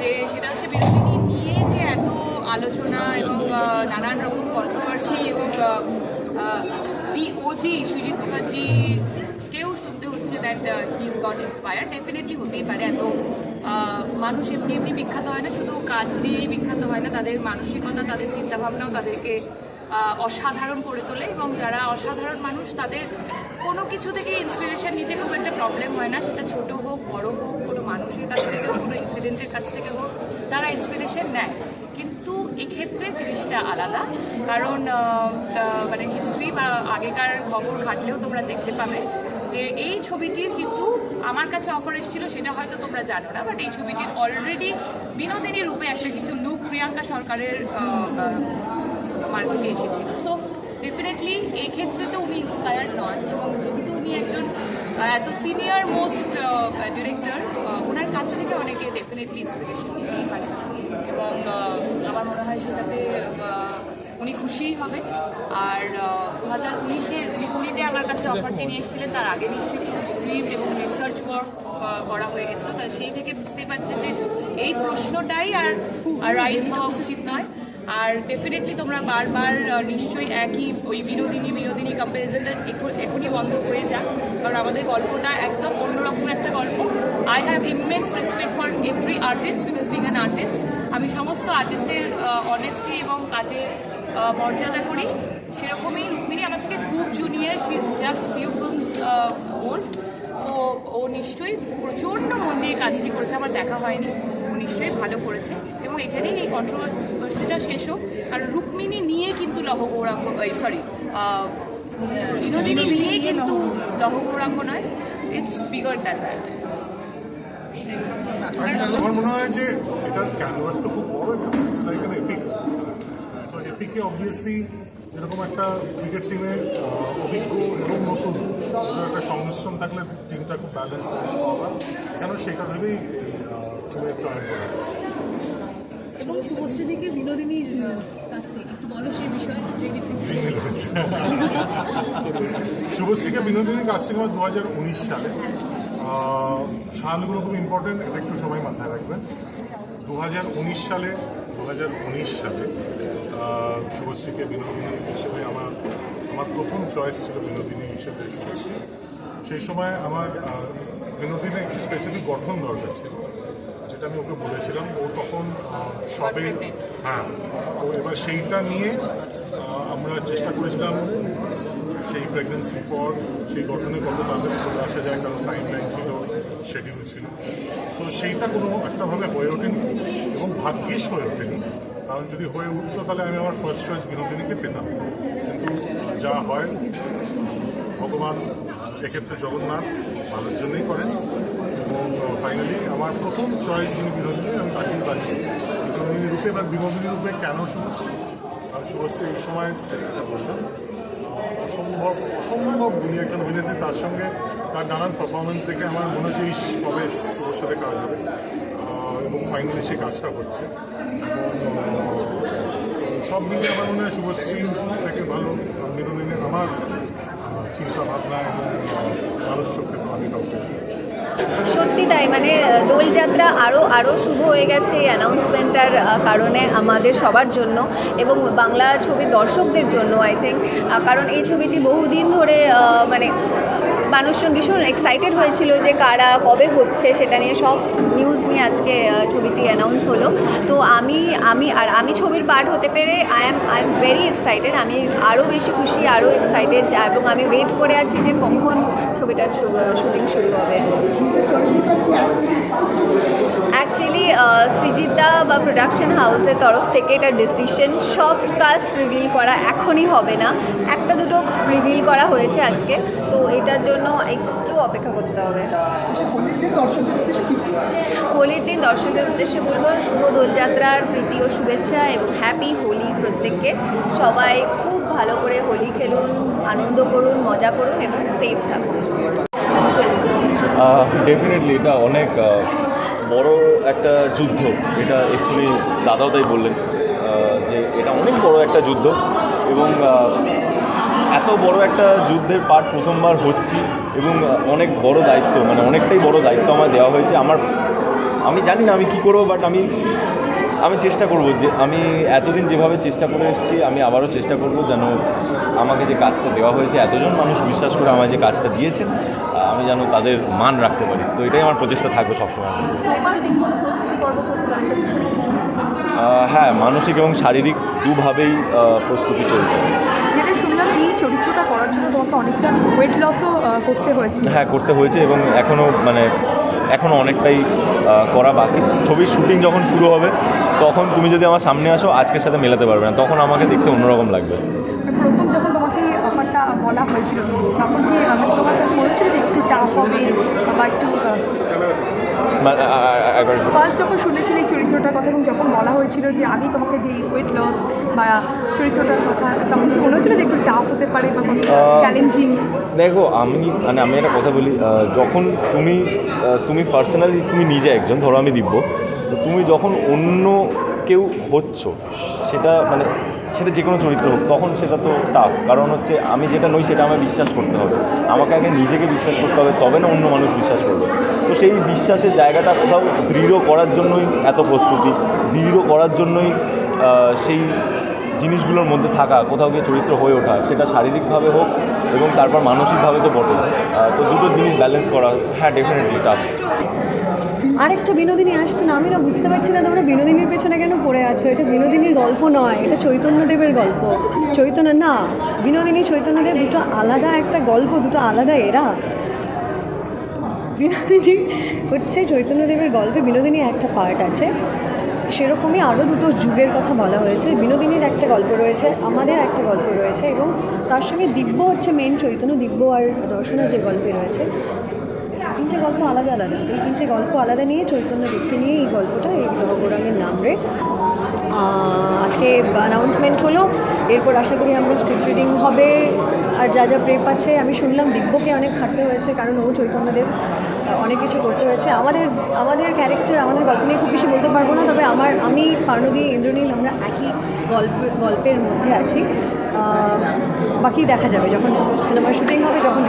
যে সেটা হচ্ছে বিনোদিনী নিয়ে যে এত আলোচনা এবং নানান রকম কন্ট্রোভার্সি এবং দি ওজি সুজিত মুখার্জি কেউ শুনতে হচ্ছে that he got inspire definitely হতেই পারে এত মানুষ এমনি এমনি বিখ্যাত হয় না শুধু কাজ দিয়েই বিখ্যাত হয় না তাদের মানসিকতা তাদের চিন্তাভাবনাও তাদেরকে অসাধারণ করে তোলে এবং যারা অসাধারণ মানুষ তাদের কোনো কিছু থেকে ইন্সপিরেশন নিতে খুব একটা প্রবলেম হয় না। সেটা ছোটো হোক, বড় হোক, কোনো মানুষের কাছ থেকে হোক, কোনো ইনসিডেন্টের কাছ থেকে হোক, তারা ইন্সপিরেশন নেয়। কিন্তু এক্ষেত্রে জিনিসটা আলাদা। কারণ মানে হিস্ট্রি বা আগেকার খবর ঘাটলেও তোমরা দেখতে পাবে যে এই ছবিটির কিন্তু আমার কাছে অফার এসেছিল, সেটা হয়তো তোমরা জানো না বাট এই ছবিটির অলরেডি বিনোদিনী রূপে একটা কিন্তু লুক প্রিয়াঙ্কা সরকারের মার্কেটে এসেছিল সো ডেফিনেটলি এই ক্ষেত্রে তো উনি ইন্সপায়ার্ড নন এবং যেহেতু উনি একজন এত সিনিয়র মোস্ট ডিরেক্টর ওনার কাছ থেকে অনেকে ডেফিনেটলি ইন্সপিরেশন নিতেই পারে। এবং আমার মনে হয় সেটাতে উনি খুশিই হবে আর দু হাজার উনিশে উনি কুড়িতে আমার কাছে অফারটি নিয়ে এসেছিলেন তার আগে নিশ্চয়ই স্ক্রিপ্ট এবং রিসার্চ ওয়ার্ক করা হয়ে গেছিল। তার সেই থেকে বুঝতেই পারছেন যে এই প্রশ্নটাই আর রাইজ হওয়া উচিত নয়। আর ডেফিনেটলি তোমরা বারবার নিশ্চয়ই একই ওই বিনোদিনী বিনোদিনী কম্প্যারিজনটা এখনই বন্ধ হয়ে যাক। কারণ আমাদের গল্পটা একদম অন্যরকম একটা গল্প। I have immense respect for every artist because being an artist আমি সমস্ত আর্টিস্টের অনেস্টি এবং কাজের মর্যাদা করি। সেরকমই রুক্মিণী আমার থেকে খুব junior she is just few films old so ও নিশ্চয়ই প্রচণ্ড মন দিয়ে কাজটি করেছে। আমার দেখা হয়নি। ও নিশ্চয়ই ভালো করেছে। এবং এখানেই এই কন্ট্রোভার্সিটা শেষ হোক কারণ রুক্মিণী নিয়ে কিন্তু লহ গৌরাঙ্গ সরি বিনোদিনী নিয়ে কিন্তু লহ গৌরাঙ্গ নয় ইটস বিগার দ্যান দ্যাট আমার মনে হয় যে এটার ক্যানভাস তো খুব বড় ইটস লাইক অ্যান এপিক তো এপিকে অবভিয়াসলি এরকম একটা ক্রিকেট টিমে অভিজ্ঞ এবং নতুন একটা সংমিশ্রণ থাকলে টিমটা খুব ব্যালেন্স হয় কেন সেটা ভেবেই টিমের চয়ন করা এবং শুভশ্রীদিকে বিনোদিনীর। শুভশ্রীকে বিনোদিনী কাস্টিং হয় দু হাজার উনিশ সালে। সালগুলো খুব ইম্পর্টেন্ট এটা একটু সবাই মাথায় রাখবেন। দু হাজার উনিশ সালে দু হাজার উনিশ সালে শুভশ্রীকে বিনোদিনী হিসেবে আমার আমার প্রথম চয়েস ছিল বিনোদিনী হিসেবে শুভশ্রী। সেই সময় আমার বিনোদিনী একটি স্পেসিফিক গঠন দরকার ছিল। যেটা আমি ওকে বলেছিলাম ও তখন সবে হ্যাঁ তো এবার সেইটা নিয়ে আমরা চেষ্টা করেছিলাম সেই প্রেগনেন্সির পর সেই গঠনে কত তাড়াতাড়ি চলে আসা যায় কারণ টাইম লাইন ছিল শিডিউল ছিল। সো সেইটা কোনো একটাভাবে হয়ে ওঠেনি এবং ভাগ্যিস হয়ে ওঠেনি। কারণ যদি হয়ে উঠতো তাহলে আমি আমার ফার্স্ট চয়েস বিনোদিনীকে পেতাম। কিন্তু যা হয় ভগবান এক্ষেত্রে জগন্নাথ ভালোর জন্যই করেন। ফাইনালি আমার প্রথম চয়েস যিনি বিনোদিনী, আমি তাকেই পাচ্ছি। বিনোদিনী রূপে বা বিনোদিনী রূপে কেন শুভশ্রী? আর শুভশ্রী এই সময় সেটা বললাম। অসম্ভব অসম্ভব উনি একজন অভিনেত্রী, তার সঙ্গে তার নানান পারফরমেন্স দেখে আমার মনে হচ্ছে, ইস, কবে শুভর সাথে কাজ হবে? এবং ফাইনালি সেই কাজটা হচ্ছে সব মিলিয়ে আমার মনে হয় শুভশ্রী থেকে ভালো। বিনোদিনী আমার চিন্তা ভাবনা এবং মানুষ চোখে তো কাউকে সত্যি তাই মানে দোলযাত্রা আরও আরও শুভ হয়ে গেছে এই অ্যানাউন্সমেন্টটার কারণে আমাদের সবার জন্য এবং বাংলা ছবির দর্শকদের জন্য আই থিঙ্ক কারণ এই ছবিটি বহুদিন ধরে মানে মানুষজন ভীষণ এক্সাইটেড হয়েছিল যে কারা, কবে হচ্ছে সেটা নিয়ে সব নিউজ নিয়ে আজকে ছবিটি অ্যানাউন্স হলো। তো আমি আমি, আর আমি ছবির পার্ট হতে পেরে I am I am very excited আমি আরও বেশি খুশি আরও এক্সাইটেড এবং আমি ওয়েট করে আছি যে কখন ছবিটার শুটিং শুরু হবে। অ্যাকচুয়ালি সৃজিতা বা প্রোডাকশন হাউসের তরফ থেকে এটা ডিসিশন সব কাজ রিভিল করা এখনই হবে না। একটা দুটো রিভিল করা হয়েছে আজকে, তো এটার জন্য একটু অপেক্ষা করতে হবে। হোলির দিন দর্শকদের উদ্দেশ্যে বলব, শুভ দোলযাত্রার প্রীতি ও শুভেচ্ছা এবং হ্যাপি হোলি প্রত্যেককে। সবাই খুব ভালো করে হোলি খেলুন, আনন্দ করুন, মজা করুন এবং সেফ থাকুন। ডেফিনেটলি এটা অনেক বড় একটা যুদ্ধ। এটা এক্ষুনি দাদাও তাই বললেন যে এটা অনেক বড় একটা যুদ্ধ এবং এত বড় একটা যুদ্ধের পার্ট প্রথমবার হচ্ছি এবং অনেক বড় দায়িত্ব মানে অনেকটাই বড় দায়িত্ব আমার দেওয়া হয়েছে। আমার, আমি জানি না আমি কী করব বাট আমি আমি চেষ্টা করব যে আমি এতদিন যেভাবে চেষ্টা করে এসেছি আমি আবারও চেষ্টা করব যেন আমাকে যে কাজটা দেওয়া হয়েছে এতজন মানুষ বিশ্বাস করে আমায় যে কাজটা দিয়েছেন আমি যেন তাদের মান রাখতে পারি। তো এটাই আমার প্রচেষ্টা থাকবে সবসময়। হ্যাঁ মানসিক এবং শারীরিক দুভাবেই প্রস্তুতি চলছে। যেটা শুনলাম এই চরিত্রটা করার জন্য তোমাকে অনেকটা ওয়েট লসও করতে হয়েছিল। হ্যাঁ করতে হয়েছে এবং এখনও মানে এখনও অনেকটাই করা বাকি। ছবির শুটিং যখন শুরু হবে, তখন তুমি যদি আমার সামনে আসো, আজকের সাথে মেলাতে পারবে না। তখন আমাকে দেখতে অন্যরকম লাগবে। বলা হয়েছিল, তখন কি তোমার কাছে যে একটু টাফ হবে, বা একটু ফার্স্ট যখন শুনেছিলে এই চরিত্রটার কথা এবং যখন বলা হয়েছিল যে আমি তোমাকে যে ওয়েট লস বা চরিত্রটার কথা তখন কি মনে হচ্ছিল যে একটু টাফ হতে পারে বা চ্যালেঞ্জিং দেখো আমি মানে আমি একটা কথা বলি যখন তুমি তুমি পার্সোনালি তুমি নিজে একজন ধরো আমি দিব্য তো তুমি যখন অন্য কেউ হচ্ছ সেটা মানে সেটা যে কোনো চরিত্র হোক তখন সেটা তো টাফ কারণ হচ্ছে আমি যেটা নই সেটা আমায় বিশ্বাস করতে হবে। আমাকে আগে নিজেকে বিশ্বাস করতে হবে তবে না অন্য মানুষ বিশ্বাস করবে। তো সেই বিশ্বাসের জায়গাটা কোথাও দৃঢ় করার জন্যই এত প্রস্তুতি, দৃঢ় করার জন্যই সেই জিনিসগুলোর মধ্যে থাকা, কোথাও গিয়ে চরিত্র হয়ে ওঠা, সেটা শারীরিকভাবে হোক এবং তারপর মানসিকভাবে তো বটে তো দুটো জিনিস ব্যালেন্স করা হ্যাঁ ডেফিনেটলি টাফ আরেকটা বিনোদিনী আসছে না আমি না বুঝতে পারছি না তোমরা বিনোদিনীর পেছনে কেন পড়ে আছো? এটা বিনোদিনীর গল্প নয়, এটা চৈতন্যদেবের গল্প। চৈতন্য, না, বিনোদিনী, চৈতন্যদেব দুটো আলাদা একটা গল্প, দুটো আলাদা এরা। বিনোদিনী হচ্ছে চৈতন্যদেবের গল্পে বিনোদিনী একটা পার্ট আছে। সেরকমই আরও দুটো যুগের কথা বলা হয়েছে। বিনোদিনীর একটা গল্প রয়েছে, আমাদের একটা গল্প রয়েছে এবং তার সঙ্গে দিব্য হচ্ছে মেন চৈতন্য, দিব্য আর দর্শনের যে গল্পে রয়েছে। তিনটে গল্প আলাদা আলাদা। এই তিনটে গল্প আলাদা নিয়ে চৈতন্য দেবকে নিয়ে এই গল্পটা, এই গৌরাঙ্গের নাম রে। আজকে অ্যানাউন্সমেন্ট হলো, এরপর আশা করি আমরা স্ক্রিপ্ট রিডিং হবে, আর যা যা প্রেপ আছে, আমি শুনলাম দিব্যকে অনেক খাটতে হয়েছে, কারণ ও চৈতন্যদেব অনেক কিছু করতে হয়েছে। আমাদের আমাদের ক্যারেক্টার আমাদের গল্প নিয়ে খুব বেশি বলতে পারব না, তবে আমার, আমি পার্নদী ইন্দ্রনীল, আমরা একই গল্প, গল্পের মধ্যে আছি। বাকি দেখা যাবে, যখন সিনেমার শুটিং হবে, যখন